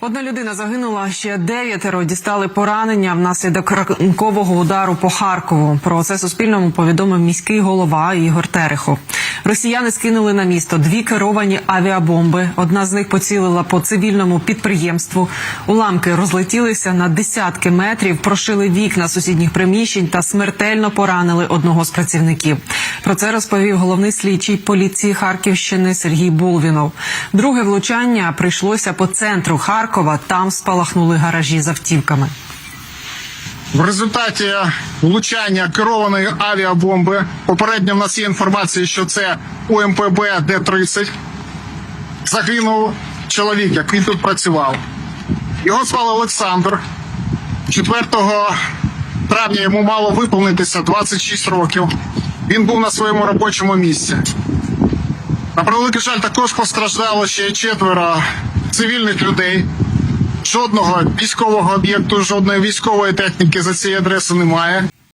Одна людина загинула, ще дев'ятеро дістали поранення внаслідок ранкового удару по Харкову. Про це Суспільному повідомив міський голова Ігор Терехов. Росіяни скинули на місто дві керовані авіабомби. Одна з них поцілила по цивільному підприємству. Уламки розлетілися на десятки метрів, прошили вікна сусідніх приміщень та смертельно поранили одного з працівників. Про це розповів головний слідчий поліції Харківщини Сергій Булвінов. Друге влучання прийшлося по центру Харкова. Там спалахнули гаражі з автівками. В результаті влучання керованої авіабомби попередньо в нас є інформація, що це УМПБ Д-30. Загинув чоловік, який тут працював. Його звали Олександр. 4 травня йому мало виповнитися 26 років. Він був на своєму робочому місці. На превеликий жаль, також постраждало ще четверо цивільних людей. Жодного військового об'єкту, жодної військової техніки за цією адресою немає.